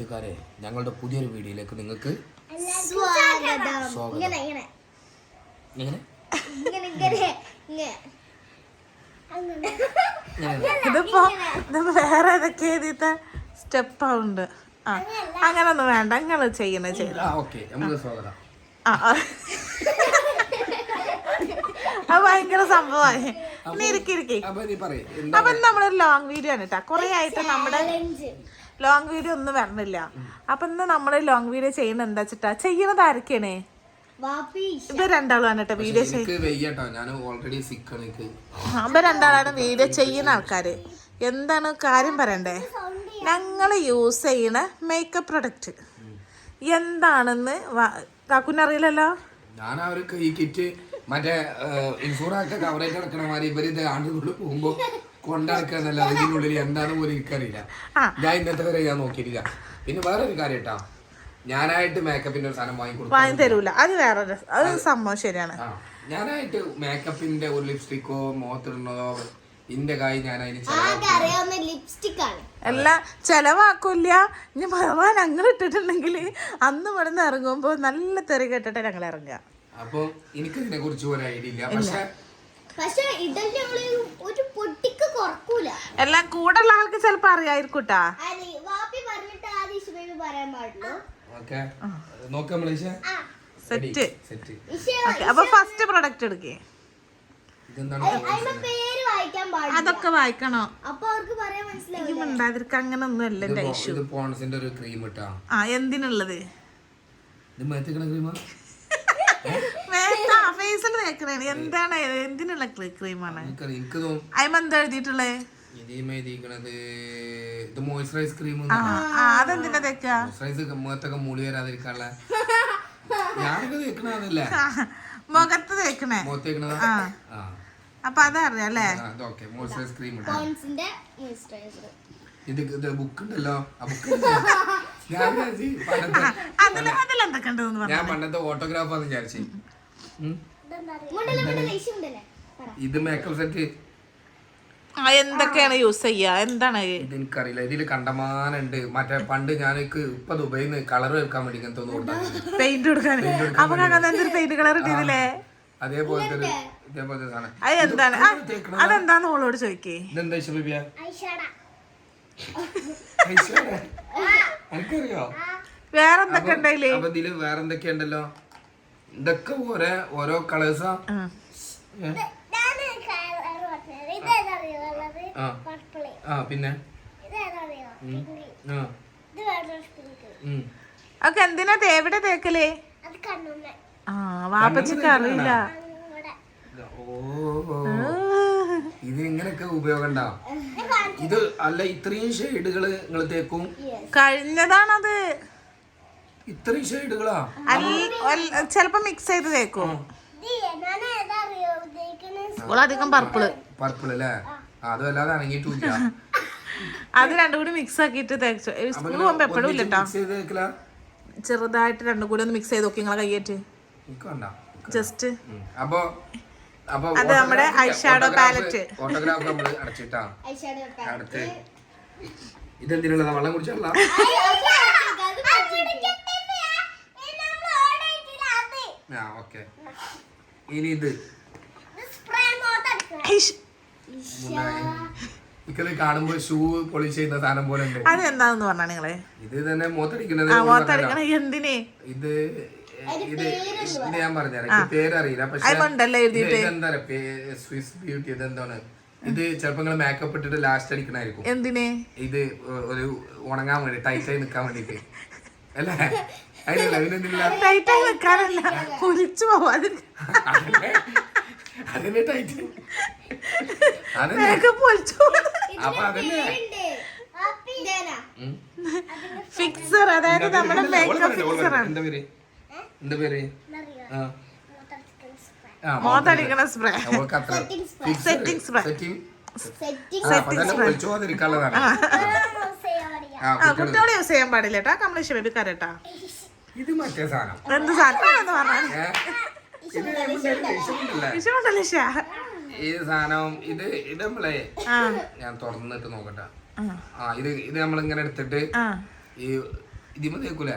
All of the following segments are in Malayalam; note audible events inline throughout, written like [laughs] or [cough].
കൂട്ടുകാരെ ഞങ്ങളുടെ പുതിയൊരു വീഡിയോയിലേക്ക് നിങ്ങൾക്ക് സ്വാഗതം. എങ്ങനെ? ഇതിപ്പോ വേറെ ഏതൊക്കെ എഴുതിയിട്ട സ്റ്റെപ്പ് ഉണ്ട്. ആ അങ്ങനൊന്നും വേണ്ട. നിങ്ങൾ ചെയ്യണ ചെയ്ത ആ. അത് ഭയങ്കര സംഭവമായി. നീ ഇരിക്കിരിക്കി അപ്പൊ നമ്മളൊരു ലോങ് വീഡിയോ ആണ് കേട്ടോ കൊറേ ആയിട്ട് നമ്മുടെ ലോങ് വീഡിയോ ഒന്നും വരണില്ല. അപ്പൊ ഇന്ന് നമ്മൾ ലോങ് വീഡിയോ ചെയ്യുന്ന എന്താ വെച്ചിട്ടാ? ചെയ്യണത് ആരൊക്കെയാണ്? ഇപ്പൊ രണ്ടാളാണ് കേട്ടോ വീഡിയോ അപ്പൊ രണ്ടാളാണ് വീഡിയോ ചെയ്യുന്ന ആൾക്കാര്. എന്താണ് കാര്യം പറയണ്ടേ? ഞങ്ങൾ യൂസ് ചെയ്യണ മേക്കപ്പ് പ്രൊഡക്റ്റ് എന്താണെന്ന് കാക്കുനറിയില്ലല്ലോ ഞാൻ അവർക്ക് ഈ കിറ്റ് മറ്റേ ഇൻഷുറൻസ് കവറേജ് നടക്കണ മാതിരി ഇവർ ഇത് ആണ്ടുകളിൽ പോകുമ്പോ കൊണ്ടടക്കാന്നല്ല ഇതിനുള്ളിൽ എന്താന്ന് പോലും എനിക്കറിയില്ല. ഞാൻ ഇന്നത്തെ വരെ ഞാൻ നോക്കിയിട്ടില്ല. പിന്നെ വേറെ ഒരു കാര്യം കേട്ടാ. ഞാനായിട്ട് മേക്കപ്പിന്റെ ഒരു സാധനം വാങ്ങി കൊടുക്കും വാങ്ങി തരൂല. അത് വേറെ അത് സംഭവം ശരിയാണ്. ഞാനായിട്ട് മേക്കപ്പിന്റെ ഒരു ലിപ്സ്റ്റിക്കോ മോത്തിടണോ ഇന്റെ കായ് ഞാൻ അതിന് ലിപ്സ്റ്റിക് ആണ് എല്ലാം ചെലവാക്കൂല ഇനി ഭഗവാൻ അങ്ങനെ ഇട്ടിട്ടുണ്ടെങ്കിൽ അന്ന് ഇവിടെ നിന്ന് ഇറങ്ങുമ്പോൾ നല്ല തെറി കേട്ടിട്ട് ഞങ്ങൾ ഇറങ്ങുക. അപ്പൊ എനിക്കതിനെ കുറിച്ച് ഒരു ഐഡിയ ഇല്ല. പക്ഷെ പക്ഷെ ഇടൽ ഒരു എല്ലാം കൂടെ ഉള്ള ആൾക്ക് ചെലപ്പോ അറിയായിരിക്കൂട്ടാ. Set set Isha okay. അപ്പൊ ഫസ്റ്റ് പ്രൊഡക്റ്റ് എടുക്കേ. ഇതെന്താണ് അതിന്റെ പേര് വായിക്കാൻ പാടില്ല. അതൊക്കെ വായിക്കണോ? എനിക്ക് മിണ്ടാതിരിക്ക അങ്ങനെ ഒന്നും അല്ല എന്റെ ഇഷ്യൂ ആ എന്തിനുള്ളത്? ഇത് മേത്തിക്കണ ക്രീമാ [laughs] ഫേസിൽ തേക്കണേ. എന്താണ്? എന്തിനുള്ള ക്രീമാണ് എനിക്കറിയാം എനിക്ക് തോന്നും എഴുതിയിട്ടുള്ളേ? ഇതിമേ എഴുതിയിരിക്കണത് ഇത് മോയ്സ്ചറൈസ് ക്രീം ആ ആ, അതെന്തിനാ തേക്ക? മോയ്സ്ചറൈസ് മുഖത്തൊക്കെ മുളി വരാതിരിക്കാനുള്ള. ഞാനൊക്കെ തേക്കണതല്ലേ മുഖത്ത് തേക്കണേ. മുഖത്ത് തേക്കണതാ? ആ. ആ. അപ്പൊ അതറിയാം അല്ലേ? ഓക്കെ മോയ്സ്ചറൈസ് ക്രീം പോൺസിന്റെ മോയിസ്ചറൈസർ ഇത് ഇത് ബുക്ക് ഉണ്ടല്ലോ. ആ ബുക്ക് [laughs] ഞാൻ വിചാരിച്ച് പണ്ടത്തെ അതിൽ അതിലെന്തൊക്കെ ഉണ്ടെന്ന് പറഞ്ഞു ഞാൻ പണ്ടത്തെ ഓട്ടോഗ്രാഫാന്ന് വിചാരിച്ചു. ഇത് മേക്കപ്പ് സെറ്റ് ആ എന്തൊക്കെയാണ് യൂസ് ചെയ്യാ? എന്താണ്? ഇത് എനിക്കറിയില്ല ഇതിൽ കണ്ടമാനുണ്ട്. മറ്റേ പണ്ട് ഞാൻ ഇപ്പൊ ദുബൈ കളർ വെക്കാൻ വേണ്ടി ഇങ്ങനത്തെ പെയിന്റ് [laughs] കൊടുക്കാൻ അപ്പൊ അങ്ങനെ എന്തൊരു പെയിന്റ് കളർ ഇട്ടില്ലേ അതേപോലെ ഇതേപോലത്തെ സാധനം. അത് എന്താണ്? ആ, അതെന്താന്ന് ഓളോട് ചോദിക്കേ. ഇതെന്താ ഐഷാട. എനിക്കറിയോ? വേറെന്തൊക്കെ ഉണ്ടായില്ലേ അപ്പൊ ഇതിൽ വേറെ എന്തൊക്കെയുണ്ടല്ലോ ഇതൊക്കെ ഓരോ ഓരോ കളേഴ്സാ ആ. പിന്നെ. ഒക്കെ എന്തിനാ എവിടെ തേക്കലേ? ആ വാപ്പച്ചിക്ക് അറിയില്ല. ഇത് ഇങ്ങനെയൊക്കെ ഉപയോഗം ഇത് അല്ല ഇത്രയും ഷെയ്ഡുകൾ നിങ്ങൾ തേക്കും? കഴിഞ്ഞതാണത്. ഇത്രയും ഷെയ്ഡുകളാ അല്ല ചെലപ്പോ മിക്സ് ചെയ്ത് തേക്കും. ഓളധികം പർപ്പിൾ പർപ്പിൾ അല്ലേ? ആ, അത് വല്ലാതെ അണങ്ങിയിട്ടില്ല അത് രണ്ടും കൂടി മിക്സ് ആക്കിയിട്ട് തേച്ചു. സ്കൂൾ പോകുമ്പോ എപ്പോഴും ഇല്ലട്ടാ ചെറുതായിട്ട് രണ്ടും കൂടി ഒന്ന് മിക്സ് ചെയ്ത് നോക്കി നിങ്ങളെ കയ്യേറ്റ്. എനിക്ക് ജസ്റ്റ് അപ്പോ അത് നമ്മുടെ ഐഷാഡോ പാലറ്റ് ഫോട്ടോഗ്രാഫ് നമ്മൾ അടച്ചിട്ടാ. ഐഷാഡോ അടുത്ത് ഇതെന്തിനുള്ളതാ? വെള്ളം കുടിച്ചാല ഓക്കെ. ഇനി ഇത്. ഹിഷ്. എനിക്കത് കാണുമ്പോ ഷൂ പോളിഷ് ചെയ്യുന്ന സാധനം പോലെ ഉണ്ട്. അത് എന്താന്ന് പറഞ്ഞാ നിങ്ങളെ? ഇത് തന്നെ മോത്തടിക്കുന്നത് എന്തിനേ? ഇത് ഇത് ഇത് ഞാൻ പറഞ്ഞുതരാം. പേരറിയില്ല. പക്ഷെ എന്താ സ്വിസ് ബ്യൂട്ടി ഇതെന്താണ്? ഇത് ചിലപ്പോ നിങ്ങൾ മേക്കപ്പ് ഇട്ടിട്ട് ലാസ്റ്റ് അടിക്കണായിരിക്കും. എന്തിനെ? ഇത് ഒരു ഉണങ്ങാൻ വേണ്ടി ടൈറ്റായി നിക്കാൻ വേണ്ടിട്ട് അല്ലേ? അതിനല്ല അതിനെന്തില്ല വെക്കാനല്ല. ടൈറ്റ് അപ്പൊ അതല്ലേ. ഫിക്സർ അതായത് നമ്മുടെ മേക്കപ്പ് ഫിക്സർ. ആണ്. എന്താ പേര്? എന്താ പേര്? ആ. ആ മുഖത്തടിക്കണ സ്പ്രേ. സെറ്റിംഗ് സ്പ്രേ കുട്ടികളെ യൂസ് ചെയ്യാൻ പാടില്ല. കേട്ടോ കമലേഷ് ബേബി കരട്ടാ. ഇത് മറ്റേ സാധനം. എന്ത് സാധനം? ഈ സാധനം ഇത് ഇത് നമ്മളെ ഞാൻ തുറന്നിട്ട് നോക്കട്ടെ. ആ. ഇത് ഇത് നമ്മളിങ്ങനെ എടുത്തിട്ട് ആ. ഈ ഇതിമ തേക്കൂല?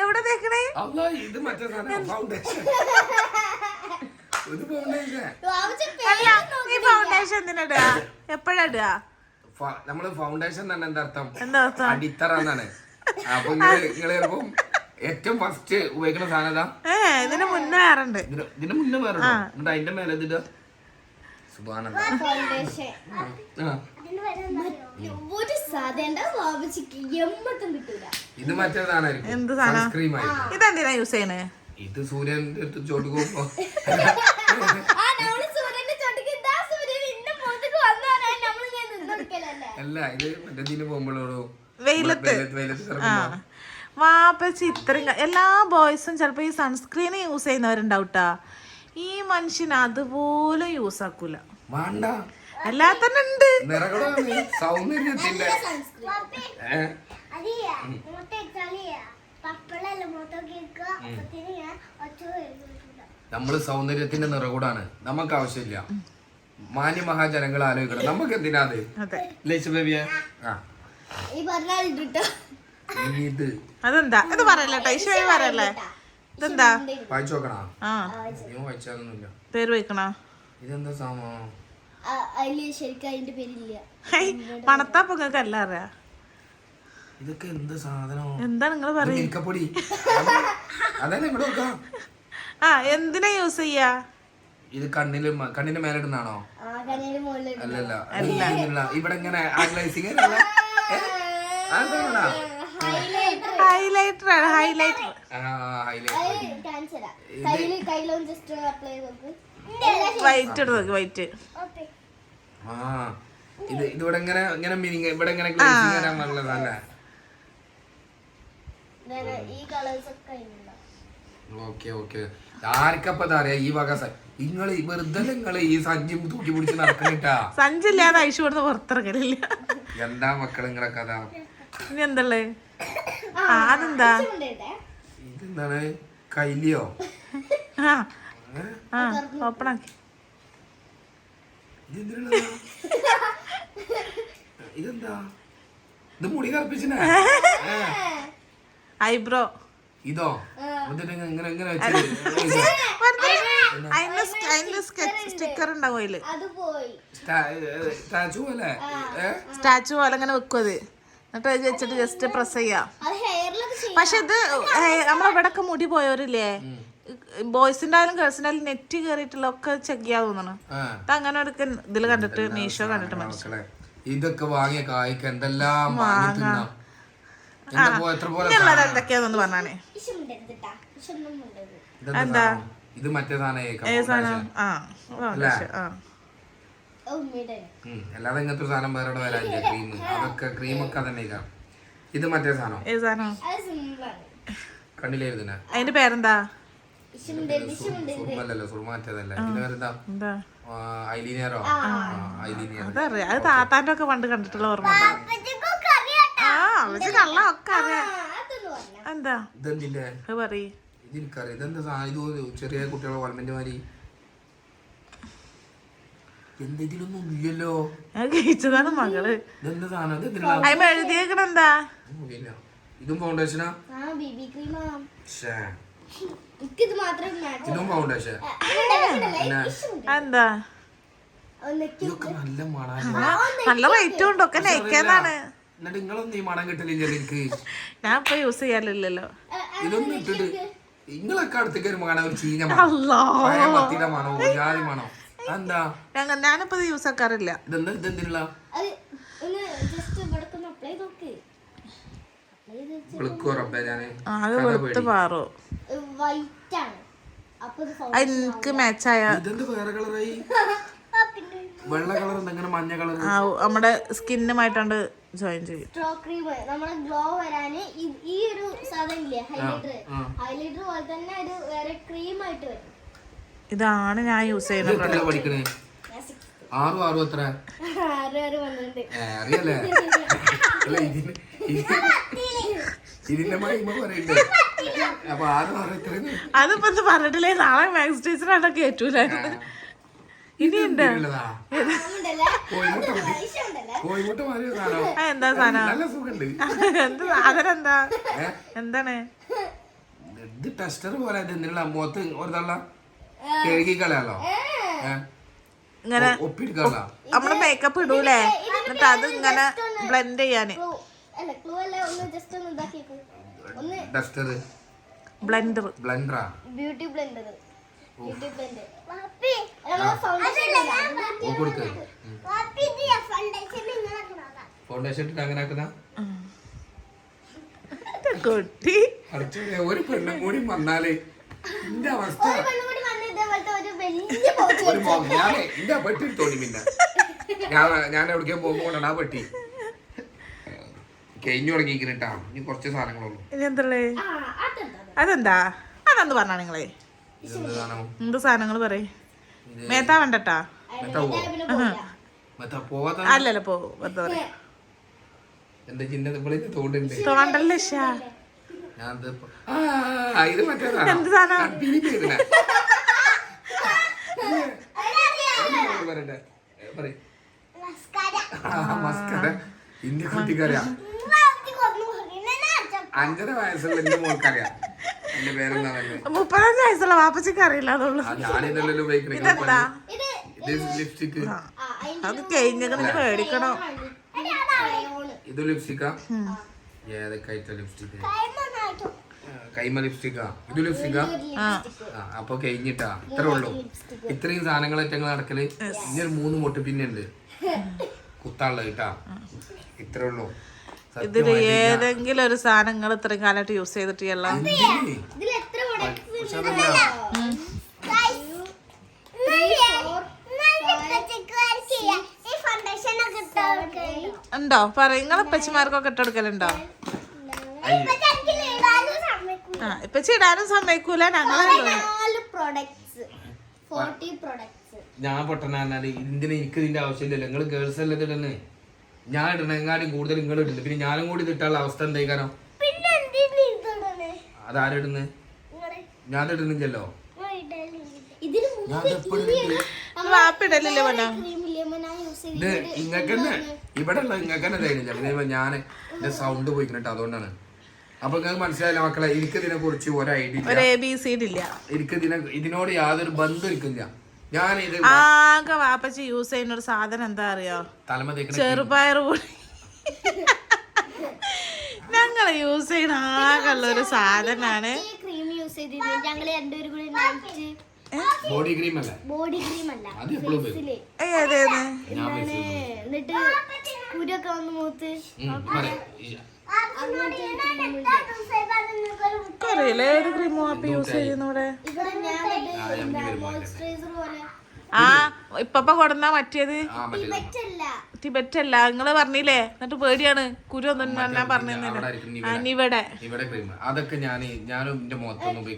എവിടെ തേക്കണേ? അല്ല ഇത് മറ്റേ സാധനം ഫൗണ്ടേഷൻ ഇത് ഫൗണ്ടേഷൻ ഈ ഫൗണ്ടേഷൻ എന്തിനാ എപ്പോഴാ നമ്മൾ ഫൗണ്ടേഷൻ തന്നെ എന്താ അർത്ഥം? എന്താ അടിത്തറ എന്നാണ് അപ്പൊ നിങ്ങൾ ചിലപ്പം ഏറ്റവും ഫസ്റ്റ് ഉപയോഗിക്കുന്ന സാധനം ഇതാ ഇതിന് മുന്നേ വേറുണ്ട്. ഇതിന് മുന്നേ എന്നിട്ട് അതിന്റെ മേലെ സുബാനന്ദ ആ ഒരു സാധന ഇത് മറ്റേതാണായിരിക്കും. എന്ത് സാധനം? ഇതെന്തിനാ യൂസ് ചെയ്യണേ? ഇത് സൂര്യന്റെ അടുത്ത് ചോട്ട് പോകുമ്പോ [laughs] ആ നമ്മൾ സൂര്യന്റെ ചോട്ടിക്ക് ഇതാ സൂര്യൻ ഇന്ന മുഖത്തേക്ക് വന്നു പറയാൻ നമ്മളിങ്ങനെ നിന്നൊടുക്കലല്ലേ അല്ല ഇത് മറ്റേ ഇതിന് പോകുമ്പോഴോ വെയിലത്ത്. ആ. ഇത്രയും എല്ലാ ബോയ്സും ചിലപ്പോ ഈ സൺസ്ക്രീൻ യൂസ് ചെയ്യുന്നവരുണ്ടാവട്ടാ. ഈ മനുഷ്യൻ അതുപോലെ യൂസ് ആക്കൂല. അല്ലാത്തന്നെ ഉണ്ട്. സൗന്ദര്യത്തിന്റെ നമ്മൾ സൗന്ദര്യത്തിന്റെ നിറകൂടാണ്. നമുക്ക് ആവശ്യമില്ല. മാന്യ മഹാജനങ്ങൾ ആലോചിക്കണം നമുക്ക് എന്തിനാ ബേബിയെ ആ? ഇത്. അതെന്താ? ഇത് പറയല്ലേ ഇതെന്താ? വായിച്ചു നോക്കണോ? ആ. നീ വായിച്ചാലൊന്നുമില്ല പേര് വെക്കണോ ഇതെന്താ സാമോ? അറിയാ? ഇതൊക്കെ എന്ത് സാധനം? എന്താ നിങ്ങൾ ആ എന്തിനാ യൂസ് ചെയ്യാ? ഇത് കണ്ണിൽ കണ്ണിന്റെ മേലിടുന്നാണോ അല്ലല്ല അല്ല. ഇവിടെ ഇങ്ങനെ ആഗ്ലൈസിങ് ഹൈലൈറ്റർ ആണ് ഹൈലൈറ്റർ വൈറ്റ് ഇട്ട് നോക്ക്. വൈറ്റ് ആ ഇത് ഇതിവിടെ ഇങ്ങനെ ഇങ്ങനെ മിനിങ് ഇവിടെ ഇങ്ങനെ ഗ്ലേസിങ് വരാൻ ഓക്കെ ഓക്കെ ആർക്കപ്പ അറിയാ ഈ വക നിങ്ങൾ വെറുതെ നിങ്ങൾ ഈ സഞ്ചി തൂക്കി പിടിച്ച് നടക്കണിട്ടാ? സഞ്ചില്ലാതെ ഐശു കൊടുത്ത് പുറത്തിറങ്ങലില്ല. എന്താ മക്കൾ നിങ്ങളെ കഥ? ഇനി എന്തള്ളേ? ആ അതെന്താ? ഇതെന്താണ്? കൈലിയോ? ആ? ആ ഓപ്പൺ ആക്കി. ഇതെന്താ? ഇത് മുടി കറപ്പിച്ചിനെ? [laughs] ഐബ്രോ. ഇതോ? എന്നിട്ട് ഇങ്ങ- ഇങ്ങനെ ഇങ്ങനെ [laughs] അതിന്റെ സ്റ്റിക്കർ ഉണ്ടാവും അതിൽ അത് പോയി. സ്റ്റാച്ചു അല്ലേ സ്റ്റാച്ചു പോലെ അങ്ങനെ വെക്കും അത്. എന്നിട്ട് അത് വെച്ചിട്ട് ജസ്റ്റ് പ്രസ് ചെയ്യാം. അത് പക്ഷെ ഇത് നമ്മളിവിടൊക്കെ മുടി പോയവരില്ലേ? ബോയ്സിന്റെ ആയാലും ഗേൾസിന്റെ ആയാലും നെറ്റ് കയറിയിട്ടുള്ള ഒക്കെ ചെക്ക് ചെയ്യാൻ തോന്നണം ആ. അങ്ങനെ ഒരു ഇതിൽ കണ്ടിട്ട് മീഷോ കണ്ടിട്ട് മനസ്സിലായി ഇതൊക്കെ വാങ്ങിയ കായ്ക്ക് എന്തെല്ലാം വാങ്ങി തിന്നാം എന്താ പോ എത്ര പോലെ ഇനിയുള്ളത് എന്തൊക്കെയാന്ന് പറഞ്ഞാണേ. ഇത് മറ്റേ സാധനം ആ അല്ലാതെ ഇങ്ങനത്തെ സാധനം വേറെ വരാനില്ല ക്രീം. അതൊക്കെ ക്രീമൊക്കെ തന്നെ ഇത് മറ്റേ സാധനം? ഏത് അതിന്റെ പേരെന്താ? അത് താത്താന്റെ ഒക്കെ പണ്ട് കണ്ടിട്ടുള്ള ഓർമ്മ. കള്ള ഒക്കെ അറിയാം എന്താ? ഇതെന്തിന്റെ അത് പറയ്. ഇത് എനിക്കറിയാം ഇതെന്താ സാ- ചെറിയ കുട്ടികളെ ഓൾമെന്റ് മാതിരി. എന്തെങ്കിലൊന്നും ഇല്ലല്ലോ. ഞാൻ കഴിച്ചതാണ് മകൾ. ഇതെന്താ സാധനം? ഇത് ഫൗണ്ടേഷനാ ഇതും ഫൗണ്ടേഷൻ എന്താ നല്ല മണം. ആ, നല്ല റേറ്റും ഉണ്ട്. ഒക്കെ നയിക്കാന്നാണ് എന്നിട്ട് നിങ്ങളൊന്നും ഈ മണം കിട്ടലില്ല എനിക്ക് ഞാൻ ഇപ്പൊ യൂസ് ചെയ്യാറില്ലല്ലോ. ഇതൊന്നും ഇട്ടിട്ട് നിങ്ങളൊക്കെ അടുത്തേക്ക് വരുമ്പോ കാണാൻ ഒരു ചീഞ്ഞ മണം. മത്തിയുടെ മണോ ജാതി മണോ? എന്താ ഞാനിപ്പോ യൂസ് ആക്കാറില്ല. ഇതെന്താ ഇതെന്തിനുള്ള? എനിക്ക് മാച്ചായ ഇതെന്ത് വേറെ കളറായി [laughs] വെള്ള കളർ എന്തെങ്കിലും മഞ്ഞ കളർ? ആ നമ്മുടെ സ്കിന്നുമായിട്ടാണ്ട് ജോയിൻ ചെയ്യും. സ്ട്രോ ക്രീം നമ്മളെ ഗ്ലോ വരാന് ഈ- ഒരു സാധനം ഇല്ലേ ഹൈലൈറ്റർ ഹൈലൈറ്റർ പോലെ തന്നെ ഒരു വേറെ ക്രീം ആയിട്ട് വരും. ഇതാണ് ഞാൻ യൂസ് ചെയ്യുന്ന എത്ര പഠിക്കണേ? ഞാൻ ആറും ആറും എത്ര? ആറ് ആറ് അറിയല്ലേ? അല്ല ഇതിന് ഇത്- ഇതിന്റെ മഹിമ പറയണ്ടേ? അപ്പൊ ആറും ആറും എത്ര അതിപ്പോ പറഞ്ഞിട്ടില്ലേ നാളെ മാത്സ് ടീച്ചറായിട്ട് കേറ്റൂലായിരുന്നു ഇനിയുണ്ട്. എന്താ സാധനം. എന്ത് സാധനം? എന്താ എന്താണ്? ഇത് ടെസ്റ്റർ പോലെ എന്തിനുള്ള മുഖത്ത് ഒരു തള്ള കഴുകി കളയാലോ? ഇങ്ങനെ ഒ- ഒപ്പിയെടുക്കാനുള്ള നമ്മൾ മേക്കപ്പ് ഇടൂലേ? എന്നിട്ട് അത് ഇങ്ങനെ ബ്ലെൻഡ് ചെയ്യാന്. ക്ലൂ അല്ല ഒന്ന് ജസ്റ്റ് ഒന്ന് ഇതാക്കിയേക്ക്. ഒന്ന് ഡസ്റ്റർ ബ്ലെൻഡർ ബ്ലെൻഡറാ ബ്യൂട്ടി ബ്ലെൻഡർ ഫൗണ്ടേഷൻ ഇട്ടിട്ട് അങ്ങനെ ആക്കുന്ന കൊട്ടി? അടച്ചോടെ ഒരു പെണ്ണും കൂടി വന്നാലേ എന്റെ അവസ്ഥ. എന്റെ പെട്ടി തോന്നി പിന്നെ ഞാൻ ഞാൻ എവിടേക്കും പോകുമ്പോ കൊണ്ടാണ് ആ പെട്ടി. കഴിഞ്ഞു തുടങ്ങിയിരിക്കുന്നിട്ടാ ഇനി കുറച്ച് സാധനങ്ങളുള്ളൂ അതെന്താ? അതെന്താ? അതെന്ത് പറഞ്ഞാ നിങ്ങളെ? എന്ത് സാധനങ്ങൾ പറയ്? മേത്താ വേണ്ടട്ടാ അല്ലല്ല പോ പറയാ? എന്താ തോണ്ടല്ലേ സാധനം? കുട്ടിക്കറിയാം. അഞ്ചര വയസ്സുള്ള എന്റെ മോൾക്കറിയാം. എന്റെ പേരെന്താണല്ലേ മുപ്പത്തഞ്ച് വയസ്സുള്ള വാപ്പച്ചിക്ക് അറിയില്ല അതുള്ളൂ. ആ ഞാനിതല്ലല്ലോ ഉപയോഗിക്കണേ. ഇതെന്താ ഇത് ഇത് ലിപ്സ്റ്റിക് ആ, അത് മേടിക്കണോ. ഇത് ലിപ്സ്റ്റിക്കാ ഏതൊക്കെ ആയിട്ടാ ലിപ്സ്റ്റിക് കൈമ ലിപ്സ്റ്റിക്കാ ഇത് ലിപ്സ്റ്റിക്കാ അപ്പൊ കഴിഞ്ഞിട്ടാ. ഇത്രേ ഉള്ളൂ. ഇത്രയും സാധനങ്ങളായിട്ട് ഞങ്ങൾ നടക്കൽ ഇനി ഒരു മൂന്ന് മുട്ട് പിന്നെ ഉണ്ട് കുത്താനുള്ളത് കേട്ടാ. ഇത്രേ ഉള്ളൂ. ഇതിൽ ഏതെങ്കിലും ഒരു സാധനങ്ങൾ നിങ്ങൾ ഇത്രയും കാലമായിട്ട് യൂസ് ചെയ്തിട്ടില്ല എന്തിന്? ഇതിൽ എത്ര products പക്ഷെ ഉണ്ട്? പറ നിങ്ങളെ പച്ചിമാർക്കൊക്കെ ഇട്ടെടുക്കലുണ്ടോ ആ ഇപ്പച്ചി ഇടാനും സമ്മതിക്കൂല. ഞങ്ങളെ നാല് പ്രൊഡക്ട്സ് ഫോർട്ടി പ്രൊഡക്ട്സ് ഞാൻ പൊട്ടനാ പറഞ്ഞാൽ ഇതിന് എനിക്ക് ഇതിന്റെ ആവശ്യമില്ലല്ലോ. നിങ്ങൾ ഗേൾസ് അല്ലേ ഇടണേ ഞാൻ ഇടണെങ്ങാനും കൂടുതൽ നിങ്ങൾ ഇടുന്നു പിന്നെ ഞാനും കൂടി ഇതിട്ടുള്ള അവസ്ഥ ഇതിടണേ അതാരിടുന്ന്? ഞാൻ ഇടുന്നില്ലല്ലോ ഇത് ഇങ്ങക്കന്നെ ഇവിടെ ഉള്ള ഇങ്ങക്കന്നെ തരുന്നില്ല പിന്നെ ഞാൻ എന്റെ സൗണ്ട് പോയിക്കിട്ട് അതുകൊണ്ടാണ്. അപ്പൊ നിങ്ങൾക്ക് മനസ്സിലായില്ല മക്കളെ? എനിക്ക് ഇതിനെ കുറിച്ച് ഒരു ഐഡിയ ഇല്ല. ഒരു എ ബി സി ഇല്ല. എനിക്ക് ഇതിനെ ഇതിനോട് യാതൊരു ബന്ധം എനിക്കില്ല. ഞാൻ ഇത് ആകെ വാപ്പച്ചി യൂസ് ചെയ്യുന്ന ഒരു സാധനം എന്താ അറിയോ? ചെറുപയർ പൊടി ഞങ്ങൾ യൂസ് ചെയ്യുന്ന ആകെ ഉള്ള ഒരു നൈറ്റ് ബോഡി ക്രീം അല്ല? ബോഡി ക്രീം അല്ല. അത് എപ്പോഴും ഏതേന്ന് എന്നിട്ട് കുരൊക്കെ വന്ന് മൂത്ത്. അറിയില്ല? ഏത് ക്രീം യൂസ് ചെയ്യുന്നൂടെ ആ, ഇപ്പപ്പ കൊടുന്ന മറ്റേത് ടിബറ്റ് അല്ല നിങ്ങൾ പറഞ്ഞില്ലേ? എന്നിട്ട് പേടിയാണ്. കുരു ഒന്നും ഞാൻ അവിടെ പറഞ്ഞിരുന്നില്ല ഇവിടെ. ഇവിടെ. ഇവിടെ ക്രീം അതൊക്കെ ഞാൻ ഞാനും എന്റെ മുഖത്തൊന്നും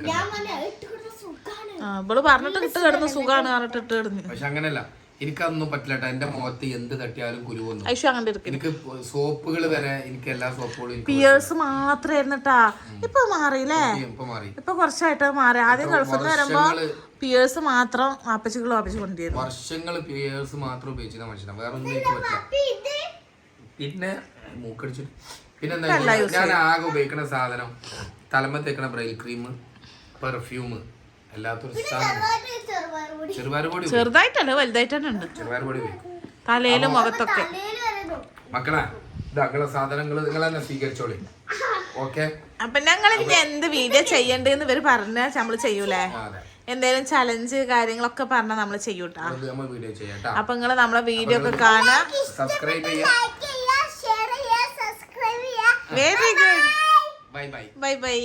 ഇവൾ പറഞ്ഞിട്ട് ഇട്ട് കിടന്ന് സുഖാണ് പറഞ്ഞിട്ട് ഇട്ട് കിടന്ന്. പക്ഷെ അങ്ങനല്ല എനിക്കതൊന്നും പറ്റില്ല. എന്റെ മുഖത്ത് എന്ത് തട്ടിയാലും കുരു വന്നു. ഐഷു അങ്ങനെ ഇരിക്കുന്നു എനിക്ക് സോപ്പുകൾ വരെ എനിക്ക് എല്ലാ സോപ്പുകളും പിയേഴ്സ് പിയേഴ്സ് മാത്രായിരുന്നിട്ടാ ഇപ്പൊ മാറിയില്ലേ ഇപ്പൊ മാറി. ഇപ്പൊ കുറച്ചായിട്ട് മാറി. ആദ്യം ഗൾഫിൽ നിന്ന് വരുമ്പോ പിയേഴ്സ് മാത്രം വാപ്പച്ചികൾ വാപ്പച്ചി കൊണ്ടിരുന്നു വർഷങ്ങൾ പിയേഴ്സ് മാത്രം ഉപയോഗിച്ചിരുന്ന മനുഷ്യനാണ് വേറെ ഒന്നും എനിക്ക് പറ്റില്ല. പിന്നെ മൂക്കടിച്ചു പിന്നെ എന്താ ഞാൻ ആകെ ഉപയോഗിക്കുന്ന സാധനം തലമ തേക്കണ ബ്രൈൽ ക്രീം പെർഫ്യൂം എല്ലാത്തൊരു സാധനം. ചെറുതായിട്ടല്ല വലുതായിട്ടുണ്ട് ഉണ്ട്. തലയിലും മുഖത്തൊക്കെ. മക്കളെ ഇത് സാധനങ്ങൾ നിങ്ങൾ തന്നെ സ്വീകരിച്ചോളി. ഓക്കെ? അപ്പൊ ഞങ്ങൾ ഇനി എന്ത് വീഡിയോ ചെയ്യണ്ടെന്ന് ഇവർ പറഞ്ഞാൽ നമ്മൾ ചെയ്യൂലേ? എന്തേലും ചലഞ്ച് കാര്യങ്ങളൊക്കെ പറഞ്ഞാൽ നമ്മൾ ചെയ്യൂട്ടാ. അപ്പൊ നിങ്ങൾ നമ്മളെ വീഡിയോ ഒക്കെ കാണാ. സബ്സ്ക്രൈബ് ചെയ്യാം. ലൈക്ക് ചെയ്യുക ഷെയർ ചെയ്യുക സബ്സ്ക്രൈബ് ചെയ്യുക very good bye bye bye bye